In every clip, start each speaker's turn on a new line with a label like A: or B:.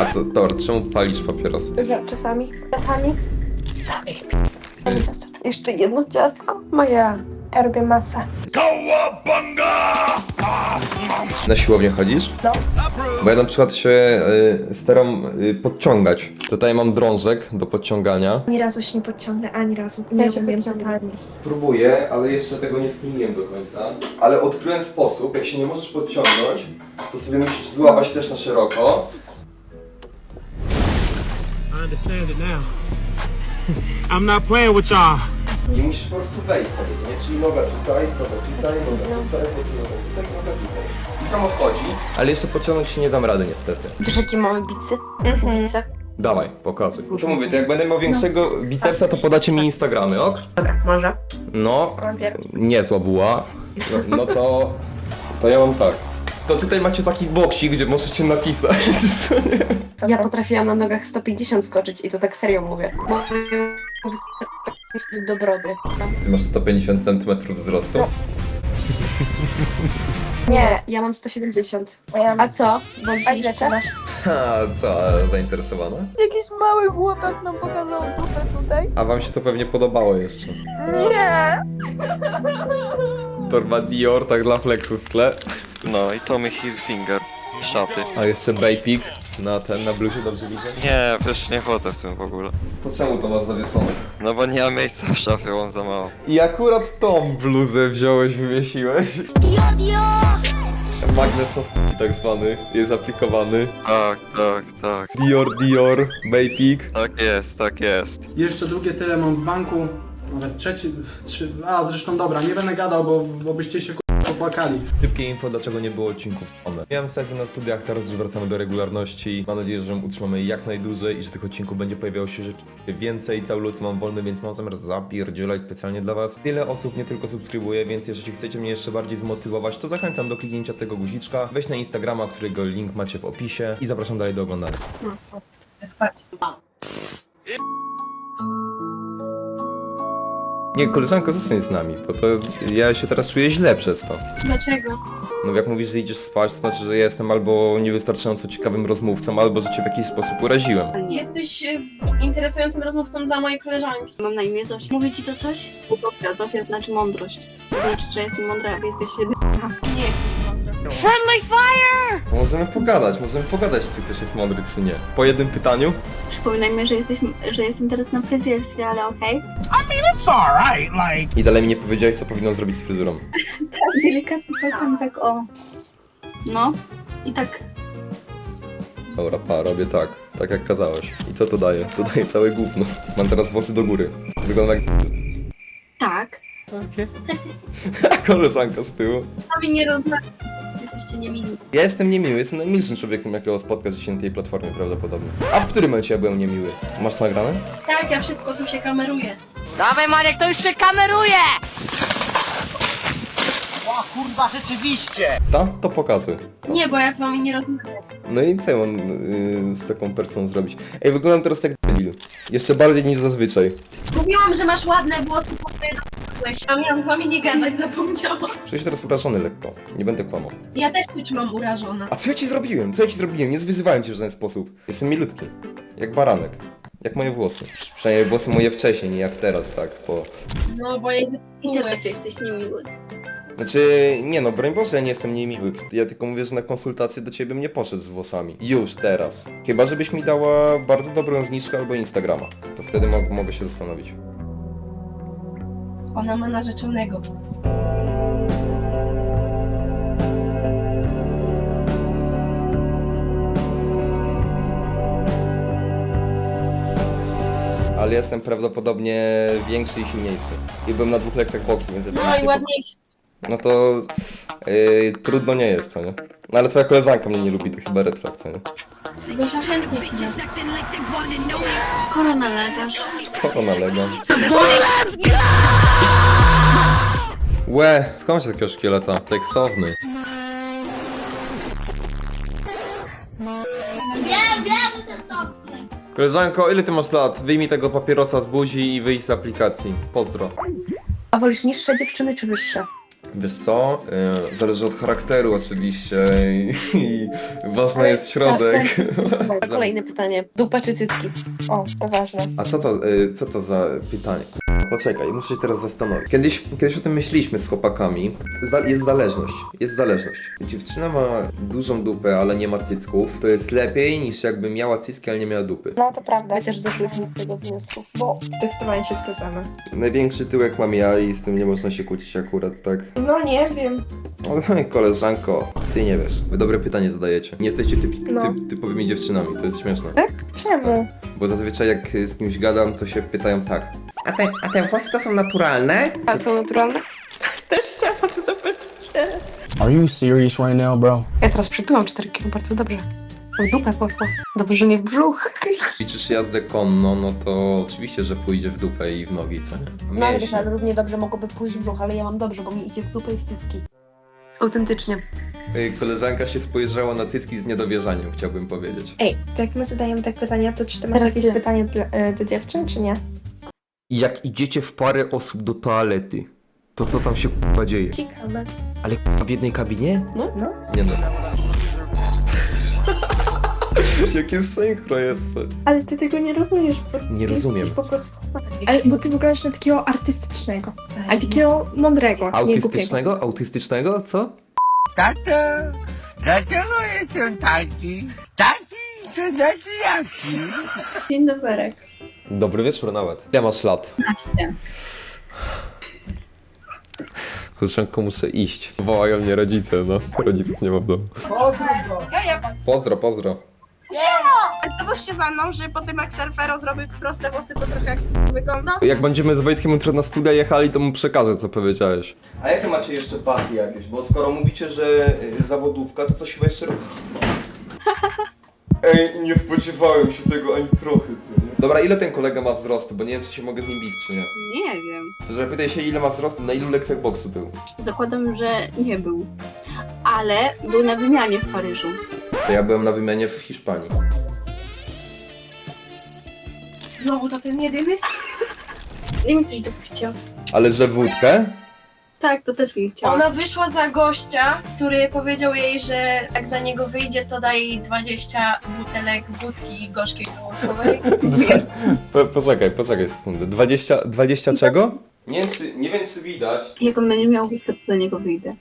A: A to, Tor, czemu palisz papierosy?
B: Że czasami. Czasami. Czasami. ciasto. Jeszcze jedno ciastko? Moja. Ja robię masę.
A: Na siłownię chodzisz?
B: No.
A: Bo ja na przykład się y, staram y, podciągać. Tutaj mam drążek do podciągania.
C: Ani razu się nie podciągnę, ani razu.
B: Ja
C: Nie
B: się
C: umiem
B: podciągam.
A: Próbuję, ale jeszcze tego nie skminiłem do końca. Ale odkryłem sposób, jak się nie możesz podciągnąć, to sobie musisz złapać też na szeroko.
D: I understand it now. I'm not playing with y'all.
A: I musisz po prostu wejść sobie, co nie? Czyli noga tutaj, noga tutaj, noga tutaj, noga tutaj, noga tutaj. I samo wchodzi. Ale jeszcze pociągnąć się nie dam rady niestety.
B: Wiesz jakie mamy bicy? Bice.
A: Dawaj, pokazuj. To mówię, to jak będę miał większego bicepsa, to podacie mi Instagramy, ok?
B: Dobra, może.
A: No, niezła była. No, no to, to ja mam tak. To tutaj macie taki boksik, gdzie możecie napisać, co nie?
B: Ja potrafiłam na nogach 150 skoczyć i to tak serio mówię. Bo do brody.
A: Ty masz 150 cm wzrostu.
B: Nie, ja mam 170.
C: A
B: co? Bo
C: A ile masz?
A: A co, a zainteresowana?
C: Jakiś mały chłopak nam pokazał dupę tutaj.
A: A wam się to pewnie podobało jeszcze.
C: Nie!
A: Torba Dior, tak dla flexów w tle.
E: No i Tommy Hilfiger. Szaty.
A: A jeszcze Bajpik na ten, na bluzie, dobrze widzę?
E: Nie, wiesz, nie chodzę w tym w ogóle.
A: To czemu to masz zawieszone?
E: No bo nie ma miejsca w szafie, mam za mało.
A: I akurat tą bluzę wziąłeś, wywiesiłeś. Magnes na s- tak zwany jest aplikowany.
E: Tak, tak, tak.
A: Dior, Dior, Bajpik.
E: Tak jest, tak jest.
F: Jeszcze drugie tyle mam w banku, nawet trzeci, trzy, a zresztą dobra, nie będę gadał, bo, bo byście się popłakali.
A: Szybkie info, dlaczego nie było odcinków z one. Miałem sesję na studiach, teraz już wracamy do regularności. Mam nadzieję, że utrzymamy je jak najdłużej i że tych odcinków będzie pojawiało się rzeczywiście więcej. Cały luty mam wolny, więc mam zamiar zapierdzielać specjalnie dla was. Wiele osób nie tylko subskrybuje, więc jeżeli chcecie mnie jeszcze bardziej zmotywować, to zachęcam do kliknięcia tego guziczka. Weź na Instagrama, którego link macie w opisie i zapraszam dalej do oglądania. Nie, koleżanko, zostań z nami, bo to ja się teraz czuję źle przez to.
G: Dlaczego?
A: No jak mówisz, że idziesz spać, to znaczy, że ja jestem albo niewystarczająco ciekawym rozmówcą, albo że cię w jakiś sposób uraziłem.
G: Jesteś e, interesującym rozmówcą dla mojej koleżanki. Mam na imię Zosia. Mówi ci to coś? Utopia. Zofia znaczy mądrość. To znaczy, że jestem mądra, a jesteś jedyna. Nie jesteś mądra.
A: Możemy pogadać, możemy pogadać, czy ktoś jest mądry, czy nie. Po jednym pytaniu?
G: Przypominaj mi, że, jesteś, że jestem teraz na fryzjerskiej, ale okej.
D: It's alright, like.
A: I dalej mi nie powiedziałeś, co powinnam zrobić z fryzurą.
G: Tak, delikatnie palcami tak o. No. I tak.
A: Dobra, pa, robię tak. Tak jak kazałeś. I co to daje? To daje całe gówno. Mam teraz włosy do góry. Wygląda jak
G: Tak.
A: koleżanka z tyłu.
G: Sami nie rozmawiam. Jesteście niemili.
A: Ja jestem niemiły, jestem najmilszym człowiekiem, jakiego spotkać dzisiaj na tej platformie prawdopodobnie. A w którym momencie ja byłem niemiły? Masz nagrane?
G: Tak, ja wszystko tu się kameruję.
H: Dawaj Maniek, to już się kameruje!
A: Ta? To pokazuj.
G: Nie, bo ja z wami nie rozmawiam.
A: No i co ja mam yy, z taką personą zrobić? Ej, wyglądam teraz jak debil. Jeszcze bardziej niż zazwyczaj.
G: Mówiłam, że masz ładne włosy, po dotknąłeś, a miałam z wami nie gadać, zapomniałam.
A: Czuję się teraz urażony lekko. Nie będę kłamał.
G: Ja też tu mam urażona.
A: A co ja ci zrobiłem? Co ja ci zrobiłem? Nie zwyzywałem cię w żaden sposób. Jestem milutki. Jak baranek. Jak moje włosy. Przynajmniej włosy moje wcześniej, nie jak teraz, tak, bo...
G: No, bo jej
C: I
G: zepsułeś.
C: teraz jesteś niemiły.
A: Znaczy, nie no, broń Boże, ja nie jestem niemiły. Ja tylko mówię, że na konsultację do ciebie bym nie poszedł z włosami. Już teraz. Chyba, żebyś mi dała bardzo dobrą zniżkę albo Instagrama. To wtedy mo mogę się zastanowić.
G: Ona ma narzeczonego.
A: Ale jestem prawdopodobnie większy i silniejszy. I byłem na dwóch lekcjach boksu, więc jestem
G: No i ładniejszy.
A: No to yy, trudno nie jest, co nie? No ale twoja koleżanka mnie nie lubi, to chyba co nie?
G: Zosia chętnie przyjdzie.
C: Skoro nalegasz.
A: Skoro nalegam. Łe, skąd się takiego szkieleta? Seksowny. Koleżanko, ile ty masz lat? Wyjmij tego papierosa z buzi i wyjdź z aplikacji. Pozdro.
B: A wolisz niższe dziewczyny czy wyższe?
A: Wiesz co? E, Zależy od charakteru oczywiście i, i ważny jest środek.
B: Kolejne pytanie. Dupa czy cycki? O, to ważne.
A: A co to, y, co to za pytanie? Poczekaj, muszę się teraz zastanowić. Kiedyś, kiedyś o tym myśleliśmy z chłopakami. Za, jest zależność. Jest zależność. Dziewczyna ma dużą dupę, ale nie ma cycków. To jest lepiej niż jakby miała cycki, ale nie miała dupy.
B: No to prawda. My też doszliśmy do tego wniosku. Bo
I: Zdecydowanie się zgadzamy.
A: Największy tyłek mam ja i z tym nie można się kłócić akurat, tak?
I: No nie wiem.
A: Oj, koleżanko, ty nie wiesz. Wy dobre pytanie zadajecie. Nie jesteście typ,
I: No.
A: typ, typowymi dziewczynami, to jest śmieszne.
I: Czemu?
A: Bo zazwyczaj jak z kimś gadam, to się pytają tak. A te, a te włosy to są naturalne?
B: A są naturalne?
I: Też chciałam o to zapytać.
J: Are you serious right now, bro?
B: Ja teraz przytułam 4 kilo, bardzo dobrze. W dupę poszło. Dobrze, że nie w brzuch.
A: Liczysz jazdę konno, no to oczywiście, że pójdzie w dupę i w nogi, co nie?
B: No ale wiesz,
A: Mięśnie.
B: ale równie dobrze mogłoby pójść w brzuch, ale ja mam dobrze, bo mi idzie w dupę i w cycki. Autentycznie.
A: Ej, Koleżanka się spojrzała na cycki z niedowierzaniem, chciałbym powiedzieć.
I: Ej, to jak my zadajemy tak pytania, to czy ty masz
B: Teraz
I: jakieś
B: ty.
I: pytanie dla, e, do dziewczyn, czy nie?
A: Jak idziecie w parę osób do toalety, to co tam się k***a dzieje?
I: Ciekawe.
A: Ale k***a w jednej kabinie?
I: No.
A: Nie no. Jakie synchro jeszcze.
I: Ale ty tego nie rozumiesz. Bo
A: Nie rozumiem.
I: jesteś Po prostu... Ale, bo ty wyglądasz na takiego artystycznego, ale takiego mądrego, nie głupiego.
A: Autystycznego? Autystycznego? Co?
D: Tato, dlaczego jestem taki? Taki to znaczy jaki?
G: Dzień dobry.
A: Dobry wieczór nawet. Ile masz lat?
G: 15.
A: Koleżanko, muszę iść. Wołają mnie rodzice, no. Rodziców nie ma w domu. Pozdro, pozdro.
K: Zgadzasz się ze mną, że po tym jak surfero zrobił proste włosy, to trochę jak wygląda?
A: Jak będziemy z Wojtkiem jutro na studia jechali, to mu przekażę, co powiedziałeś. A jakie macie jeszcze pasje jakieś? Bo skoro mówicie, że y, zawodówka, to coś chyba jeszcze robi. Ej, nie spodziewałem się tego ani trochę, co nie? Dobra, ile ten kolega ma wzrostu? Bo nie wiem, czy się mogę z nim bić, czy nie.
G: Nie wiem.
A: To że pytaj się, ile ma wzrostu, na ilu lekcjach boksu był.
G: Zakładam, że nie był. Ale był na wymianie w Paryżu.
A: To ja byłem na wymianie w Hiszpanii.
G: Znowu to ten jedyny? Daj mi coś do picia.
A: Ale że wódkę?
G: Tak, to też bym chciała.
K: Ona wyszła za gościa, który powiedział jej, że jak za niego wyjdzie, to daje jej 20 butelek wódki gorzkiej kołowcowej.
A: Po, poczekaj, poczekaj sekundę. 20, 20 czego? Nie wiem, czy, nie wiem, czy widać.
G: Jak on będzie miał głupkę, to do niego wyjdę.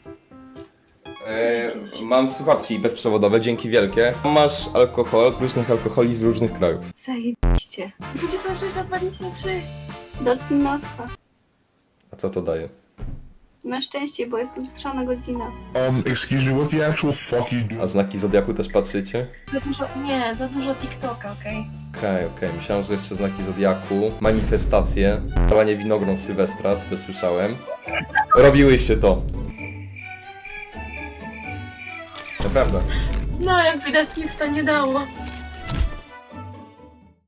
A: E, mam słuchawki bezprzewodowe, dzięki wielkie. Masz alkohol, różnych alkoholi z różnych krajów.
G: Zajebiście.
K: 26 na 23.
G: Dotknij noska.
A: A co to daje?
G: Na szczęście, bo jest lustrzana godzina.
J: Um, excuse me, what the actual fuck you do?
A: A znaki Zodiaku też patrzycie?
K: Za dużo, nie, za dużo TikToka, okej?
A: Okej, okej, myślałem, że jeszcze znaki Zodiaku, manifestacje, działanie winogron w Sylwestra, to słyszałem. Robiłyście to. Naprawdę.
K: No, jak widać, nic to nie dało.